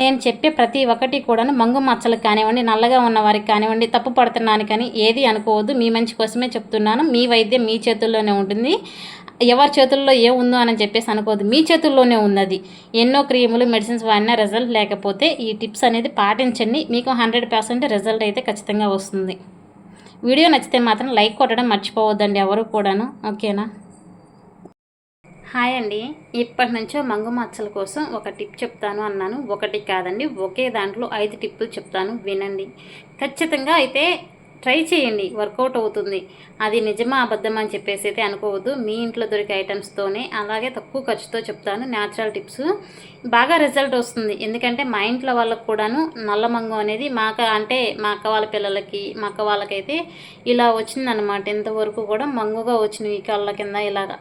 నేను చెప్పే ప్రతి ఒక్కటి కూడాను మంగు మచ్చలకు కానివ్వండి నల్లగా ఉన్న వారికి కానివ్వండి తప్పు పడుతున్నాను కానీ ఏది అనుకోవద్దు. మీ మంచి కోసమే చెప్తున్నాను. మీ వైద్యం మీ చేతుల్లోనే ఉంటుంది. ఎవరి చేతుల్లో ఏ ఉందో అని చెప్పేసి అనుకోవద్దు. మీ చేతుల్లోనే ఉంది అది ఎన్నో క్రీములు మెడిసిన్స్ వాడినా రిజల్ట్ లేకపోతే ఈ టిప్స్ అనేది పాటించండి. మీకు హండ్రెడ్ పర్సెంట్ రిజల్ట్ అయితే ఖచ్చితంగా వస్తుంది. వీడియో నచ్చితే మాత్రం లైక్ కొట్టడం మర్చిపోవద్దండి ఎవరు కూడాను. ఓకేనా? హాయ్ అండి. ఇప్పటి నుంచో మంగు మచ్చల కోసం ఒక టిప్ చెప్తాను అన్నాను. ఒకటి కాదండి ఒకే దాంట్లో ఐదు టిప్పులు చెప్తాను. వినండి. ఖచ్చితంగా అయితే ట్రై చేయండి. వర్కౌట్ అవుతుంది. అది నిజమా అబద్ధం అని చెప్పేసి అయితే అనుకోవద్దు. మీ ఇంట్లో దొరికే ఐటమ్స్తోనే అలాగే తక్కువ ఖర్చుతో చెప్తాను. న్యాచురల్ టిప్స్ బాగా రిజల్ట్ వస్తుంది. ఎందుకంటే మా ఇంట్లో వాళ్ళకు కూడాను నల్ల మంగు అనేది మాక అంటే మా అక్క వాళ్ళ పిల్లలకి మా అక్క వాళ్ళకైతే ఇలా వచ్చిందనమాట ఇంతవరకు కూడా మంగుగా వచ్చినవి కళ్ళ కింద ఇలాగా.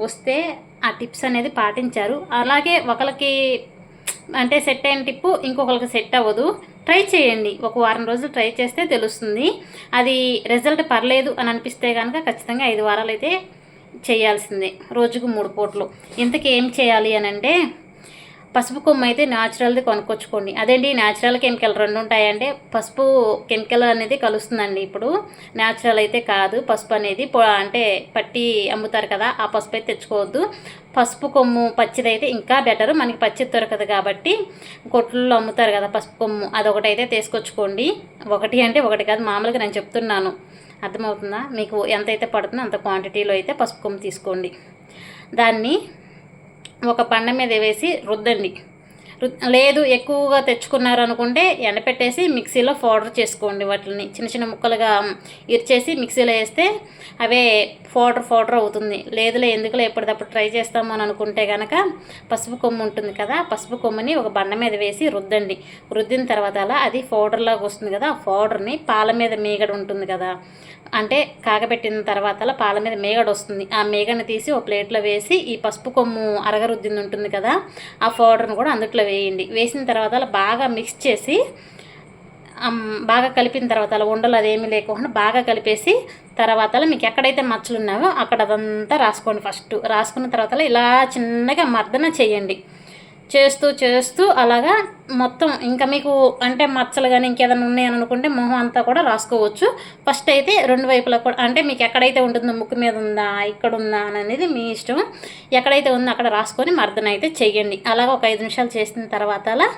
వస్తే ఆ టిప్స్ అనేది పాటించారు. అలాగే ఒకరికి అంటే సెట్ అయిన టిప్పు ఇంకొకరికి సెట్ అవ్వదు. ట్రై చేయండి. ఒక వారం రోజులు ట్రై చేస్తే తెలుస్తుంది. అది రిజల్ట్ పర్లేదు అని అనిపిస్తే కనుక ఖచ్చితంగా ఐదు వారాలు అయితే చేయాల్సిందే. రోజుకు మూడు పూటలు. ఇంతకేం చేయాలి అని అంటే పసుపు కొమ్మ అయితే న్యాచురల్ది కొనుక్కొచ్చుకోండి. అదేంటి న్యాచురల్ కెమికల్ రెండు ఉంటాయంటే పసుపు కెమికల్ అనేది కలుస్తుందండి ఇప్పుడు. న్యాచురల్ అయితే కాదు పసుపు అనేది అంటే పట్టి అమ్ముతారు కదా ఆ పసుపు అయితే తెచ్చుకోవద్దు. పసుపు కొమ్ము పచ్చిదైతే ఇంకా బెటర్ మనకి పచ్చిది దొరకదు కాబట్టి కొట్లలో అమ్ముతారు కదా పసుపు కొమ్ము అదొకటైతే తీసుకొచ్చుకోండి. ఒకటి అంటే ఒకటి కాదు మామూలుగా నేను చెప్తున్నాను. అర్థమవుతుందా? మీకు ఎంతైతే పడుతుందో అంత క్వాంటిటీలో అయితే పసుపు కొమ్ము తీసుకోండి. దాన్ని ఒక పండ మీద వేసి రుద్దండి. లేదు ఎక్కువగా తెచ్చుకున్నారు అనుకుంటే ఎండపెట్టేసి మిక్సీలో పౌడర్ చేసుకోండి వాటిని. చిన్న చిన్న ముక్కలుగా ఇరిచేసి మిక్సీలో వేస్తే అవే పౌడర్ పౌడర్ అవుతుంది. లేదులే ఎందుకులే ఎప్పటికప్పుడు ట్రై చేస్తాము అని అనుకుంటే కనుక పసుపు కొమ్ము ఉంటుంది కదా పసుపు కొమ్ముని ఒక బండ మీద వేసి రుద్దండి. రుద్దిన తర్వాత అలా అది పౌడర్ లాగా వస్తుంది కదా ఆ పౌడర్ని పాల మీద మీగడ ఉంటుంది కదా. అంటే కాగబెట్టిన తర్వాత అలా పాల మీద మేగడ వస్తుంది. ఆ మేగడని తీసి ఒక ప్లేట్లో వేసి ఈ పసుపు కొమ్ము అరగరుద్దింది ఉంటుంది కదా ఆ పౌడర్ని కూడా అందుట్లో వేయండి. వేసిన తర్వాత అలా బాగా మిక్స్ చేసి బాగా కలిపిన తర్వాత అలా ఉండలు అదేమీ లేకుండా బాగా కలిపేసి తర్వాత మీకు ఎక్కడైతే మచ్చలు ఉన్నాయో అక్కడ అదంతా రాసుకోండి ఫస్ట్. రాసుకున్న తర్వాత ఇలా చిన్నగా మర్దన చేయండి. చేస్తూ చేస్తూ అలాగా మొత్తం ఇంకా మీకు అంటే మచ్చలు కానీ ఇంకేదైనా ఉన్నాయని అనుకుంటే మొహం అంతా కూడా రాసుకోవచ్చు. ఫస్ట్ అయితే రెండు వైపులా కూడా అంటే మీకు ఎక్కడైతే ఉంటుందో ముక్కు మీద ఉందా ఇక్కడ ఉందా అని అనేది మీ ఇష్టం. ఎక్కడైతే ఉందో అక్కడ రాసుకొని మర్దన అయితే చేయండి. అలాగా ఒక ఐదు నిమిషాలు చేసిన తర్వాత అలా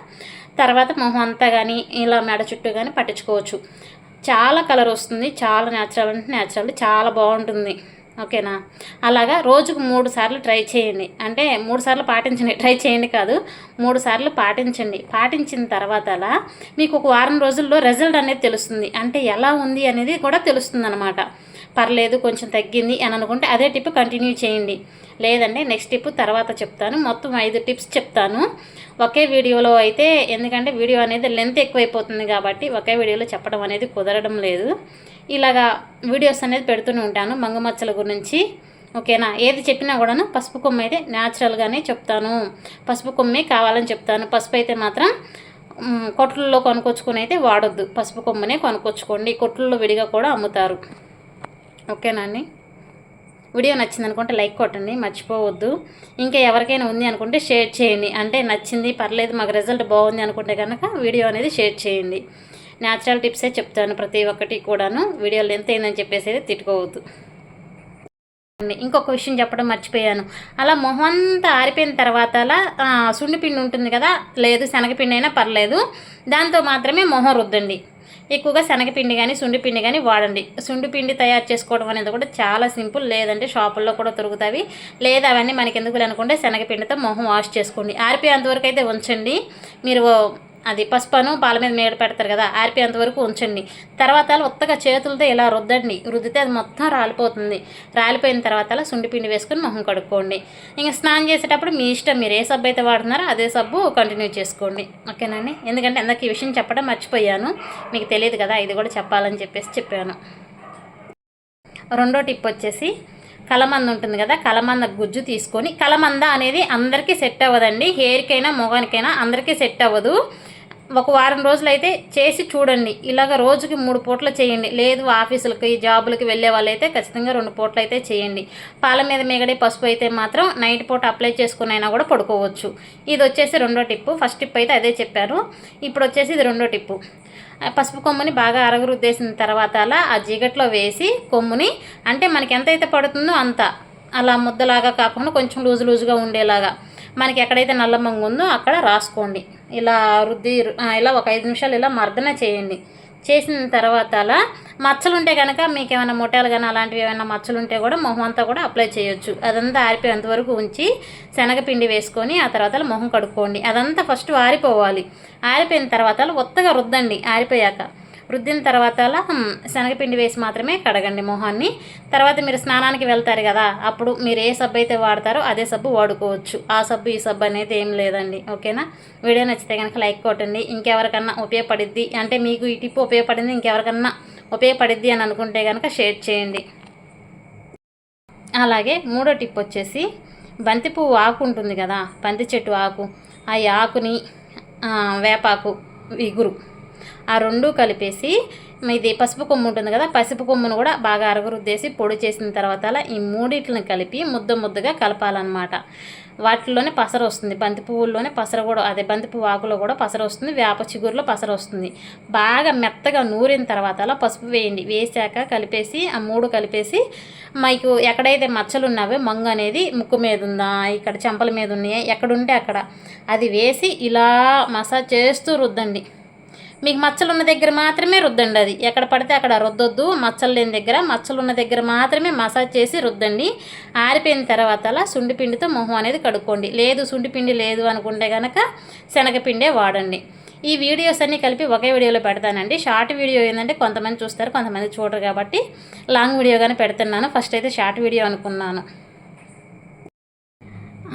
తర్వాత మొహం అంతా కానీ ఇలా మెడ చుట్టూ కానీ పట్టించుకోవచ్చు. చాలా కలర్ వస్తుంది. చాలా న్యాచురల్ అంటే న్యాచురల్ చాలా బాగుంటుంది. ఓకేనా? అలాగా రోజుకు మూడు సార్లు ట్రై చేయండి. అంటే మూడు సార్లు పాటించండి. ట్రై చేయండి కాదు మూడు సార్లు పాటించండి. పాటించిన తర్వాత అలా మీకు ఒక వారం రోజుల్లో రిజల్ట్ అనేది తెలుస్తుంది. అంటే ఎలా ఉంది అనేది కూడా తెలుస్తుంది అనమాట పర్లేదు కొంచెం తగ్గింది అని అనుకుంటే అదే టిప్ కంటిన్యూ చేయండి. లేదంటే నెక్స్ట్ టిప్ తర్వాత చెప్తాను. మొత్తం ఐదు టిప్స్ చెప్తాను. ఒకే వీడియోలో అయితే ఎందుకంటే వీడియో అనేది లెంత్ ఎక్కువైపోతుంది కాబట్టి ఒకే వీడియోలో చెప్పడం అనేది కుదరడం లేదు. ఇలాగా వీడియోస్ అనేది పెడుతూనే ఉంటాను మంగమచ్చల గురించి. ఓకేనా? ఏది చెప్పినా కూడాను పసుపు కొమ్మ అయితే న్యాచురల్గానే చెప్తాను. పసుపు కొమ్మే కావాలని చెప్తాను. పసుపు అయితే మాత్రం కొట్లలో కొనుక్కొచ్చుకొని అయితే వాడొద్దు. పసుపు కొమ్మనే కొనుక్కొచ్చుకోండి కొట్లలో విడిగా కూడా అమ్ముతారు. ఓకేనా అండి? వీడియో నచ్చింది అనుకుంటే లైక్ కొట్టండి మర్చిపోవద్దు. ఇంకా ఎవరికైనా ఉంది అనుకుంటే షేర్ చేయండి. అంటే నచ్చింది పర్లేదు మాకు రిజల్ట్ బాగుంది అనుకుంటే కనుక వీడియో అనేది షేర్ చేయండి. న్యాచురల్ టిప్సే చెప్తాను ప్రతి ఒక్కటి కూడాను. వీడియో లెంత్ అయిందని చెప్పేసి అయితే తిట్టుకోవద్దు. ఇంకొక విషయం చెప్పడం మర్చిపోయాను. అలా మొహం అంతా ఆరిపోయిన తర్వాత అలా సుండిపిండి ఉంటుంది కదా లేదు శనగపిండి అయినా పర్లేదు దాంతో మాత్రమే మొహం రుద్దండి. ఎక్కువగా శనగపిండి కానీ సుండిపిండి కానీ వాడండి. సుండిపిండి తయారు చేసుకోవడం అనేది కూడా చాలా సింపుల్. లేదంటే షాపుల్లో కూడా దొరుకుతాయి లేదా అవన్నీ మనకి ఎందుకు అనుకుంటే శనగపిండితో మొహం వాష్ చేసుకోండి. ఆరిపోయేంతవరకు అయితే ఉంచండి. మీరు అది పసుపను పాల మీద మేడ పెడతారు కదా ఆరిపోయేంత వరకు ఉంచండి. తర్వాత ఉత్తగా చేతులతో ఇలా రుద్దండి. రుద్దితే అది మొత్తం రాలిపోతుంది. రాలిపోయిన తర్వాత సుండి పిండి వేసుకొని మొహం కడుక్కోండి. ఇంకా స్నానం చేసేటప్పుడు మీ ఇష్టం మీరు ఏ సబ్బు అయితే వాడుతున్నారో అదే సబ్బు కంటిన్యూ చేసుకోండి. ఓకేనండి? ఎందుకంటే అందరికీ ఈ విషయం చెప్పడం మర్చిపోయాను. మీకు తెలియదు కదా ఇది కూడా చెప్పాలని చెప్పేసి చెప్పాను. రెండో టిప్ వచ్చేసి కలమంద ఉంటుంది కదా కలమంద గుజ్జు తీసుకొని కలమంద అనేది అందరికీ సెట్ అవ్వదండి. హెయిర్కైనా మొగానికైనా అందరికీ సెట్ అవ్వదు. ఒక వారం రోజులు అయితే చేసి చూడండి. ఇలాగ రోజుకి మూడు పూటలు చేయండి. లేదు ఆఫీసులకి జాబులకి వెళ్ళే వాళ్ళైతే ఖచ్చితంగా రెండు పూటలు అయితే చేయండి. పాల మీద మిగడే పసుపు అయితే మాత్రం నైట్ పూట అప్లై చేసుకుని అయినా కూడా పడుకోవచ్చు. ఇది వచ్చేసి రెండో టిప్పు. ఫస్ట్ టిప్ అయితే అదే చెప్పారు. ఇప్పుడు వచ్చేసి ఇది రెండో టిప్పు. పసుపు కొమ్ముని బాగా అరగరుద్దేసిన తర్వాత అలా ఆ జిగట్లో వేసి కొమ్ముని అంటే మనకి ఎంత అయితే పడుతుందో అంత అలా ముద్దలాగా కాకుండా కొంచెం లూజు లూజుగా ఉండేలాగా మనకి ఎక్కడైతే నల్లమంగు ఉందో అక్కడ రాసుకోండి. ఇలా రుద్ది ఇలా ఒక ఐదు నిమిషాలు ఇలా మర్దన చేయండి. చేసిన తర్వాత అలా మచ్చలు ఉంటే కనుక మీకు ఏమైనా మొటాలు కానీ అలాంటివి ఏమైనా మచ్చలు ఉంటే కూడా మొహం అంతా కూడా అప్లై చేయొచ్చు. అదంతా ఆరిపోయేంత వరకు ఉంచి శనగపిండి వేసుకొని ఆ తర్వాత మొహం కడుక్కోండి. అదంతా ఫస్ట్ ఆరిపోవాలి. ఆరిపోయిన తర్వాత అలా ఒత్తగా రుద్దండి. ఆరిపోయాక రుద్దిన తర్వాత అలా శనగపిండి వేసి మాత్రమే కడగండి మొహాన్ని. తర్వాత మీరు స్నానానికి వెళ్తారు కదా అప్పుడు మీరు ఏ సబ్బు అయితే వాడతారో అదే సబ్బు వాడుకోవచ్చు. ఆ సబ్బు ఈ సబ్బు అనేది ఏం లేదండి. ఓకేనా? వీడియో నచ్చితే కనుక లైక్ కొట్టండి. ఇంకెవరికన్నా ఉపయోగపడిద్ది అంటే మీకు ఈ టిప్ ఉపయోగపడింది ఇంకెవరికన్నా ఉపయోగపడిద్ది అని అనుకుంటే కనుక షేర్ చేయండి. అలాగే మూడో టిప్ వచ్చేసి బంతి పువ్వు ఆకు ఉంటుంది కదా బంతి చెట్టు ఆకు ఆ ఆకుని వేపాకు ఇగురు ఆ రెండు కలిపేసి ఇది పసుపు కొమ్ము ఉంటుంది కదా పసుపు కొమ్మును కూడా బాగా అరగరుద్దేసి పొడి చేసిన తర్వాత అలా ఈ మూడిట్లను కలిపి ముద్ద ముద్దగా కలపాలన్నమాట. వాటిలోనే పసర వస్తుంది. బంతి పువ్వుల్లోనే పసర కూడా అదే బంతి పువ్వు ఆకులో కూడా పసర వస్తుంది. వేప చిగురులో పసర వస్తుంది. బాగా మెత్తగా నూరిన తర్వాత అలా పసుపు వేయండి. వేసాక కలిపేసి ఆ మూడు కలిపేసి మీకు ఎక్కడైతే మచ్చలు ఉన్నావో మంగు అనేది ముక్కు మీద ఉందా ఇక్కడ చెంపల మీద ఉన్నాయా ఎక్కడుంటే అక్కడ. అది వేసి ఇలా మసాజ్ చేస్తూ రుద్దండి. మీకు మచ్చలు ఉన్న దగ్గర మాత్రమే రుద్దండి అది. ఎక్కడ పడితే అక్కడ రుద్దొద్దు. మచ్చలు లేని దగ్గర మచ్చలు ఉన్న దగ్గర మాత్రమే మసాజ్ చేసి రుద్దండి. ఆరిపోయిన తర్వాత అలా సుండిపిండితో మొహం అనేది కడుక్కోండి. లేదు సుండిపిండి లేదు అనుకుంటే కనుక శనగపిండే వాడండి. ఈ వీడియోస్ అన్నీ కలిపి ఒకే వీడియోలో పెడతానండి. షార్ట్ వీడియో ఏంటంటే కొంతమంది చూస్తారు కొంతమంది చూడరు కాబట్టి లాంగ్ వీడియోగానే పెడుతున్నాను. ఫస్ట్ అయితే షార్ట్ వీడియో అనుకున్నాను.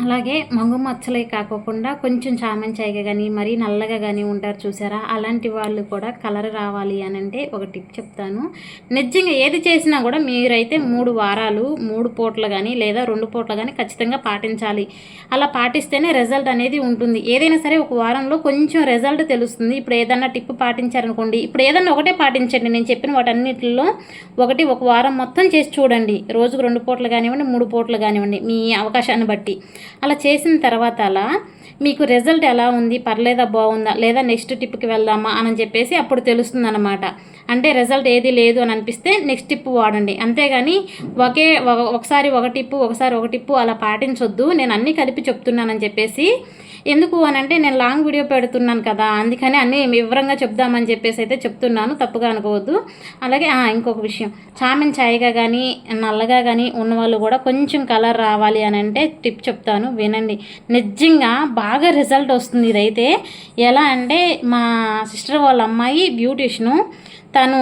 అలాగే మంగు మచ్చలే కాకోకుండా కొంచెం చామంచాయిగా కానీ మరీ నల్లగా కానీ ఉంటారు చూసారా? అలాంటి వాళ్ళు కూడా కలర్ రావాలి అని అంటే ఒక టిప్ చెప్తాను. నిజంగా ఏది చేసినా కూడా మీరైతే మూడు వారాలు మూడు పూటలు కానీ లేదా రెండు పూటలు కానీ ఖచ్చితంగా పాటించాలి. అలా పాటిస్తేనే రిజల్ట్ అనేది ఉంటుంది. ఏదైనా సరే ఒక వారంలో కొంచెం రిజల్ట్ తెలుస్తుంది. ఇప్పుడు ఏదన్నా టిప్ పాటించారనుకోండి ఇప్పుడు ఏదన్నా ఒకటే పాటించండి. నేను చెప్పిన వాటన్నిటిలో ఒకటి ఒక వారం మొత్తం చేసి చూడండి. రోజుకు రెండు పూటలు కానివ్వండి మూడు పూటలు కానివ్వండి మీ అవకాశాన్ని బట్టి. అలా చేసిన తర్వాత అలా మీకు రిజల్ట్ ఎలా ఉంది? పర్లేదా? బాగుందా? లేదా నెక్స్ట్ టిప్కి వెళ్దామా? అని చెప్పేసి అప్పుడు తెలుస్తుంది అనమాట అంటే రిజల్ట్ ఏది లేదు అని అనిపిస్తే నెక్స్ట్ టిప్ వాడండి. అంతేగాని ఒకే ఒక- ఒకసారి ఒక టిప్పు ఒకసారి ఒక టిప్పు అలా పాటించొద్దు. నేను అన్నీ కలిపి చెప్తున్నానని చెప్పేసి ఎందుకు అని అంటే నేను లాంగ్ వీడియో పెడుతున్నాను కదా అందుకని అన్నీ వివరంగా చెప్దామని చెప్పేసి అయితే చెప్తున్నాను తప్పుగా అనుకోవద్దు. అలాగే ఇంకొక విషయం. చామెన్ ఛాయగా కానీ నల్లగా కానీ ఉన్నవాళ్ళు కూడా కొంచెం కలర్ రావాలి అని అంటే టిప్ చెప్తాను వినండి. నిజంగా బాగా రిజల్ట్ వస్తుంది ఇదైతే. ఎలా అంటే మా సిస్టర్ వాళ్ళ అమ్మాయి బ్యూటిషను తను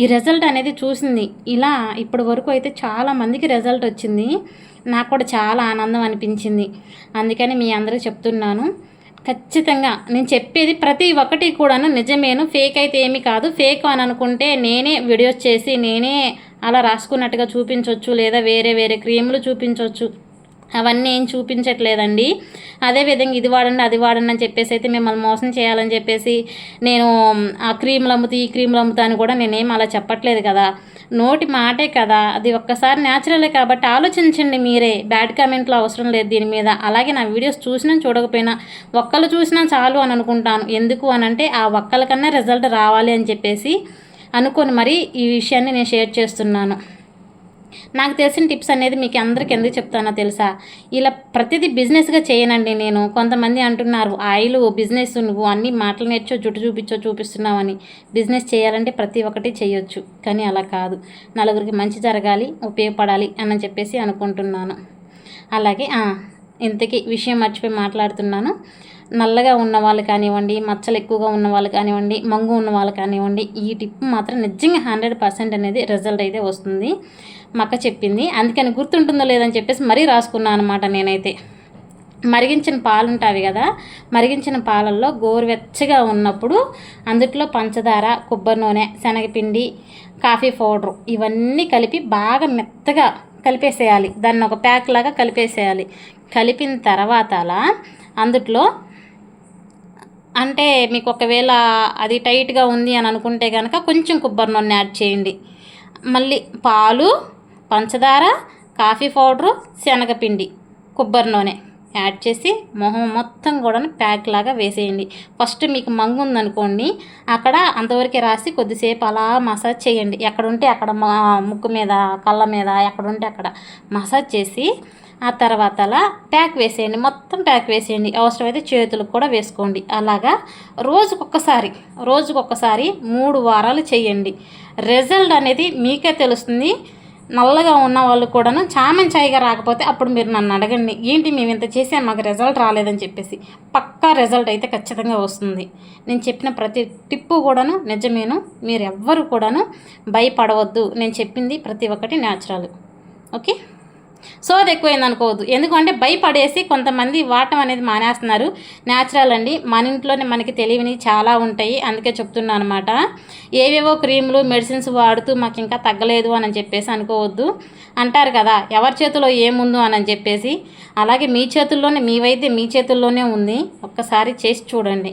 ఈ రిజల్ట్ అనేది చూసింది. ఇలా ఇప్పటి వరకు అయితే చాలా మందికి రిజల్ట్ వచ్చింది. నాకు కూడా చాలా ఆనందం అనిపించింది. అందుకని మీ అందరికీ చెప్తున్నాను. ఖచ్చితంగా నేను చెప్పేది ప్రతి ఒక్కటి కూడాను నిజమేను. ఫేక్ అయితే ఏమీ కాదు. ఫేక్ అని అనుకుంటే నేనే వీడియోస్ చేసి నేనే అలా రాసుకున్నట్టుగా చూపించవచ్చు లేదా వేరే వేరే క్రీములు చూపించవచ్చు అవన్నీ ఏం చూపించట్లేదండి. అదేవిధంగా ఇది వాడండి అది వాడండి అని చెప్పేసి అయితే మిమ్మల్ని మోసం చేయాలని చెప్పేసి నేను ఆ క్రీములు అమ్ముతూ ఈ క్రీములు అమ్ముతా అని కూడా నేనేం అలా చెప్పట్లేదు కదా. నోటి మాటే కదా అది ఒక్కసారి న్యాచురలే కాబట్టి ఆలోచించండి మీరే. బ్యాడ్ కామెంట్లు అవసరం లేదు దీని మీద. అలాగే నా వీడియోస్ చూసినా చూడకపోయినా ఒక్కళ్ళు చూసినా చాలు అని అనుకుంటాను. ఎందుకు అని అంటే ఆ ఒక్కల కన్నా రిజల్ట్ రావాలి అని చెప్పేసి అనుకొని మరి ఈ విషయాన్ని నేను షేర్ చేస్తున్నాను. నాకు తెలిసిన టిప్స్ అనేది మీకు అందరికి ఎందుకు చెప్తానో తెలుసా? ఇలా ప్రతిదీ బిజినెస్గా చేయనండి నేను. కొంతమంది అంటున్నారు ఆయిల్ బిజినెస్ నువ్వు అన్ని మాటలు నేర్చో జుట్టు చూపించో చూపిస్తున్నావని బిజినెస్ చేయాలంటే ప్రతి ఒక్కటి చేయొచ్చు. కానీ అలా కాదు. నలుగురికి మంచి జరగాలి ఉపయోగపడాలి అని చెప్పేసి అనుకుంటున్నాను. అలాగే ఇంతకీ విషయం మర్చిపోయి మాట్లాడుతున్నాను. నల్లగా ఉన్న వాళ్ళు కానివ్వండి మచ్చలు ఎక్కువగా ఉన్న వాళ్ళు కానివ్వండి మంగు ఉన్న వాళ్ళు కానివ్వండి ఈ టిప్ మాత్రం నిజంగా హండ్రెడ్ పర్సెంట్ అనేది రిజల్ట్ అయితే వస్తుంది. మక్క చెప్పింది. అందుకని గుర్తుంటుందో లేదని చెప్పేసి మరీ రాసుకున్నాను అనమాట నేనైతే. మరిగించిన పాలు ఉంటాయి కదా మరిగించిన పాలల్లో గోరువెచ్చగా ఉన్నప్పుడు అందుట్లో పంచదార కొబ్బరి నూనె శనగపిండి కాఫీ పౌడరు ఇవన్నీ కలిపి బాగా మెత్తగా కలిపేసేయాలి. దాన్ని ఒక ప్యాక్ లాగా కలిపేసేయాలి. కలిపిన తర్వాత అలా అందుట్లో అంటే మీకు ఒకవేళ అది టైట్గా ఉంది అని అనుకుంటే కనుక కొంచెం కొబ్బరి నూనె యాడ్ చేయండి. మళ్ళీ పాలు పంచదార కాఫీ పౌడరు శనగపిండి కొబ్బరి నూనె యాడ్ చేసి మొహం మొత్తం కూడా ప్యాక్ లాగా వేసేయండి. ఫస్ట్ మీకు మంగు ఉందనుకోండి అక్కడ అంతవరకే రాసి కొద్దిసేపు అలా మసాజ్ చేయండి. ఎక్కడుంటే అక్కడ ముక్కు మీద కళ్ళ మీద ఎక్కడుంటే అక్కడ మసాజ్ చేసి ఆ తర్వాత అలా ప్యాక్ వేసేయండి. మొత్తం ప్యాక్ వేసేయండి. అవసరమైతే చేతులకు కూడా వేసుకోండి. అలాగా రోజుకొకసారి రోజుకొకసారి మూడు వారాలు చేయండి. రిజల్ట్ అనేది మీకే తెలుస్తుంది. నల్లగా ఉన్న వాళ్ళు కూడాను చామన్ చాయిగా రాకపోతే అప్పుడు మీరు నన్ను అడగండి. ఏంటి మేము ఇంత చేసాం మాకు రిజల్ట్ రాలేదని చెప్పేసి. పక్కా రిజల్ట్ అయితే ఖచ్చితంగా వస్తుంది. నేను చెప్పిన ప్రతి టిప్పు కూడాను నిజమేను. మీరు ఎవ్వరు కూడాను భయపడవద్దు. నేను చెప్పింది ప్రతి ఒక్కటి న్యాచురల్. ఓకే? సో అది ఎక్కువైంది అనుకోవద్దు ఎందుకంటే భయపడేసి కొంతమంది వాడటం అనేది మానేస్తున్నారు. న్యాచురల్ అండి. మన ఇంట్లోనే మనకి తెలియని చాలా ఉంటాయి. అందుకే చెప్తున్నాను అనమాట ఏవేవో క్రీములు మెడిసిన్స్ వాడుతూ మాకు ఇంకా తగ్గలేదు అని చెప్పేసి అనుకోవద్దు. అంటారు కదా ఎవరి చేతిలో ఏముందో అని చెప్పేసి. అలాగే మీ చేతుల్లోనే మీ వైద్యం మీ చేతుల్లోనే ఉంది. ఒక్కసారి చేసి చూడండి.